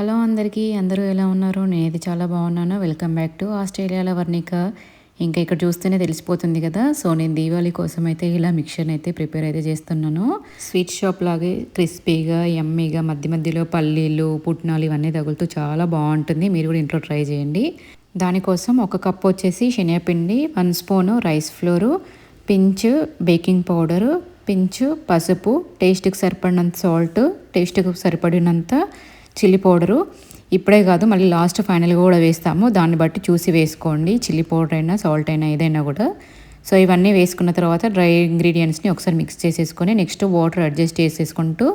Hello అందరికీ అందరూ ఎలా ఉన్నారు? నేనైతే చాలా బాగున్నాను. వెల్కమ్ బ్యాక్ టు ఆస్ట్రేలియాలో వర్ణిక. ఇంకా ఇక్కడ చూస్తేనే తెలిసిపోతుంది కదా? సో నేను దీవాళీ కోసం అయితే ఇలా మిక్చర్ని అయితే ప్రిపేర్ అయితే చేస్తున్నాను. స్వీట్ షాప్ లాగే క్రిస్పీగా ఎమ్మీగా మధ్య మధ్యలో పల్లీలు పుట్నాలు ఇవన్నీ తగులుతూ చాలా బాగుంటుంది. మీరు కూడా ఇంట్లో ట్రై చేయండి. దానికోసం ఒక కప్ వచ్చేసి శనగపిండి one spoon rice flour pinch baking powder pinch పసుపు టేస్ట్కి సరిపడినంత సాల్ట్ టేస్ట్కి సరిపడినంత చిల్లీ పౌడరు. ఇప్పుడే కాదు మళ్ళీ లాస్ట్ ఫైనల్గా కూడా వేస్తాము. దాన్ని బట్టి చూసి వేసుకోండి. చిల్లీ పౌడర్ అయినా సాల్ట్ అయినా ఏదైనా కూడా. సో ఇవన్నీ వేసుకున్న తర్వాత డ్రై ఇంగ్రీడియంట్స్ని ఒకసారి మిక్స్ చేసేసుకొని నెక్స్ట్ వాటర్ అడ్జస్ట్ చేసేసుకుంటూ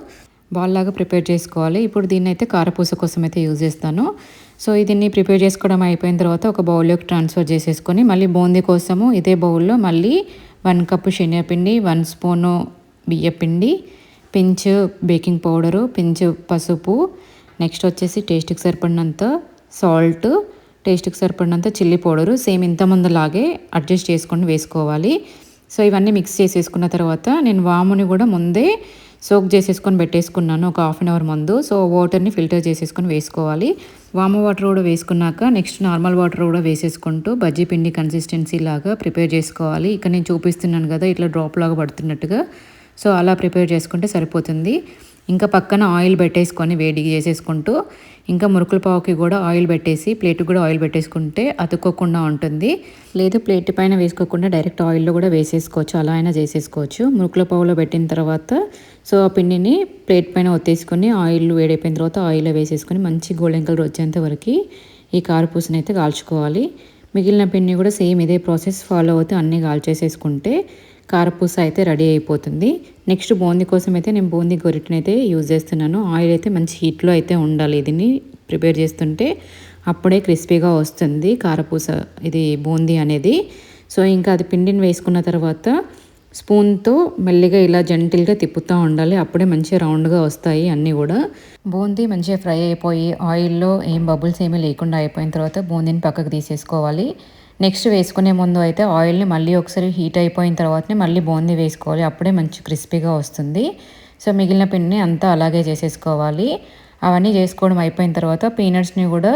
బాల్ లాగా ప్రిపేర్ చేసుకోవాలి. ఇప్పుడు దీన్ని అయితే కారపూస కోసం అయితే యూజ్ చేస్తాను. సో దీన్ని ప్రిపేర్ చేసుకోవడం అయిపోయిన తర్వాత ఒక బౌల్లోకి ట్రాన్స్ఫర్ చేసేసుకొని మళ్ళీ బూందీ కోసము ఇదే బౌల్లో మళ్ళీ వన్ కప్పు శనగపిండి వన్ స్పూను బియ్యపిండి పించ్ బేకింగ్ పౌడరు పించ్ పసుపు నెక్స్ట్ వచ్చేసి టేస్ట్కి సరిపడినంత సాల్ట్ టేస్ట్కి సరిపడినంత చిల్లీ పౌడరు సేమ్ ఇంతమందిలాగే అడ్జస్ట్ చేసుకొని వేసుకోవాలి. సో ఇవన్నీ మిక్స్ చేసేసుకున్న తర్వాత నేను వాముని కూడా ముందే సోక్ చేసేసుకొని పెట్టేసుకున్నాను ఒక హాఫ్ అన్ అవర్ ముందు. సో వాటర్ని ఫిల్టర్ చేసేసుకొని వేసుకోవాలి. వాము వాటర్ కూడా వేసుకున్నాక నెక్స్ట్ నార్మల్ వాటర్ కూడా వేసేసుకుంటూ బజ్జీ పిండి కన్సిస్టెన్సీ లాగా ప్రిపేర్ చేసుకోవాలి. ఇక్కడ నేను చూపిస్తున్నాను కదా ఇట్లా డ్రాప్ లాగా పడుతున్నట్టుగా. సో అలా ప్రిపేర్ చేసుకుంటే సరిపోతుంది. ఇంకా పక్కన ఆయిల్ పెట్టేసుకొని వేడి చేసేసుకుంటూ ఇంకా మురుకుల పావుకి కూడా ఆయిల్ పెట్టేసి ప్లేట్కి కూడా ఆయిల్ పెట్టేసుకుంటే అతుక్కోకుండా ఉంటుంది. లేదు ప్లేట్ పైన వేసుకోకుండా డైరెక్ట్ ఆయిల్లో కూడా వేసేసుకోవచ్చు అలా అయినా చేసేసుకోవచ్చు. మురుకుల పావులో పెట్టిన తర్వాత సో ఆ పిండిని ప్లేట్ పైన ఒత్తేసుకొని ఆయిల్ వేడైపోయిన తర్వాత ఆయిల్లో వేసేసుకొని మంచి గోల్డెన్ కలర్ వచ్చేంత వరకు ఈ కారపూసని అయితే కాల్చుకోవాలి. మిగిలిన పిండి కూడా సేమ్ ఇదే ప్రాసెస్ ఫాలో అవుతూ అన్నీ కాల్చేసేసుకుంటే కారపూస అయితే రెడీ అయిపోతుంది. నెక్స్ట్ బూందీ కోసం అయితే నేను బూందీ గొరిటిని అయితే యూజ్ చేస్తున్నాను. ఆయిల్ అయితే మంచి హీట్లో అయితే ఉండాలి దీన్ని ప్రిపేర్ చేస్తుంటే. అప్పుడే క్రిస్పీగా వస్తుంది కారపూస ఇది బూందీ అనేది. సో ఇంకా అది పిండిని వేసుకున్న తర్వాత స్పూన్తో మెల్లిగా ఇలా జంటిల్గా తిప్పుతూ ఉండాలి. అప్పుడే మంచిగా రౌండ్గా వస్తాయి అన్నీ కూడా. బూందీ మంచిగా ఫ్రై అయిపోయి ఆయిల్లో ఏం బబుల్స్ ఏమీ లేకుండా అయిపోయిన తర్వాత బూందీని పక్కకు తీసేసుకోవాలి. నెక్స్ట్ వేసుకునే ముందు అయితే ఆయిల్ని మళ్ళీ ఒకసారి హీట్ అయిపోయిన తర్వాతనే మళ్ళీ బూందీ వేసుకోవాలి. అప్పుడే మంచి క్రిస్పీగా వస్తుంది. సో మిగిలిన పిండిని అంతా అలాగే చేసేసుకోవాలి. అవన్నీ చేసుకోవడం అయిపోయిన తర్వాత పీనట్స్ని కూడా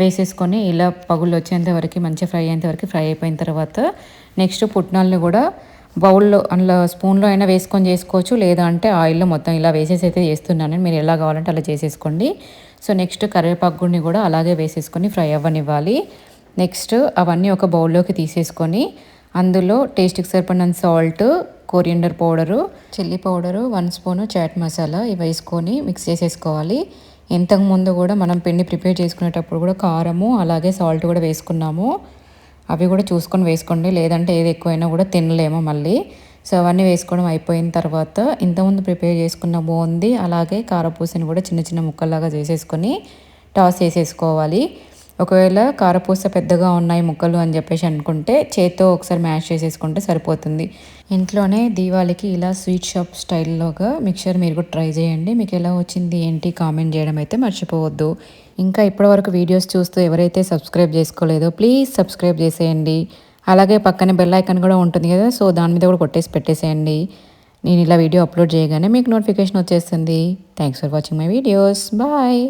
వేసేసుకొని ఇలా పగులు వచ్చేంత వరకు మంచిగా ఫ్రై అయ్యేంత వరకు ఫ్రై అయిపోయిన తర్వాత నెక్స్ట్ పుట్నాలని కూడా బౌల్లో అందులో స్పూన్లో అయినా వేసుకొని చేసుకోవచ్చు. లేదా అంటే ఆయిల్లో మొత్తం ఇలా వేసేసి అయితే చేస్తున్నాను. మీరు ఎలా కావాలంటే అలా చేసేసుకోండి. సో నెక్స్ట్ కరివేపాకు కూడా అలాగే వేసేసుకొని ఫ్రై అవ్వనివ్వాలి. నెక్స్ట్ అవన్నీ ఒక బౌల్లోకి తీసేసుకొని అందులో టేస్ట్కి సరిపడినంత salt coriander powder chilli powder one spoon chaat masala ఇవి వేసుకొని మిక్స్ చేసేసుకోవాలి. ఇంతకుముందు కూడా మనం పిండి ప్రిపేర్ చేసుకునేటప్పుడు కూడా కారము అలాగే సాల్ట్ కూడా వేసుకున్నాము. అవి కూడా చూసుకొని వేసుకోండి లేదంటే ఏది ఎక్కువైనా కూడా తినలేము మళ్ళీ. సో అవన్నీ వేసుకోవడం అయిపోయిన తర్వాత ఇంతకుముందు ప్రిపేర్ చేసుకున్న బోంది అలాగే కారపూసని కూడా చిన్న చిన్న ముక్కల్లాగా చేసేసుకొని టాస్ చేసేసుకోవాలి. ఒకవేళ కారపూస పెద్దగా ఉన్నాయి ముక్కలు అని చెప్పేసి అనుకుంటే చేత్తో ఒకసారి మ్యాష్ చేసేసుకుంటే సరిపోతుంది. ఇంట్లోనే దీవాళికి ఇలా స్వీట్ షాప్ స్టైల్లోగా మిక్చర్ మీరు కూడా ట్రై చేయండి. మీకు ఎలా వచ్చింది ఏంటి కామెంట్ చేయడం అయితే మర్చిపోవద్దు. ఇంకా ఇప్పటివరకు వీడియోస్ చూస్తూ ఎవరైతే సబ్స్క్రైబ్ చేసుకోలేదో ప్లీజ్ సబ్స్క్రైబ్ చేసేయండి. అలాగే పక్కనే బెల్ ఐకన్ కూడా ఉంటుంది కదా సో దాని మీద కూడా కొట్టేసి పెట్టేసేయండి. నేను ఇలా వీడియో అప్లోడ్ చేయగానే మీకు నోటిఫికేషన్ వచ్చేస్తుంది. Thanks for watching my videos bye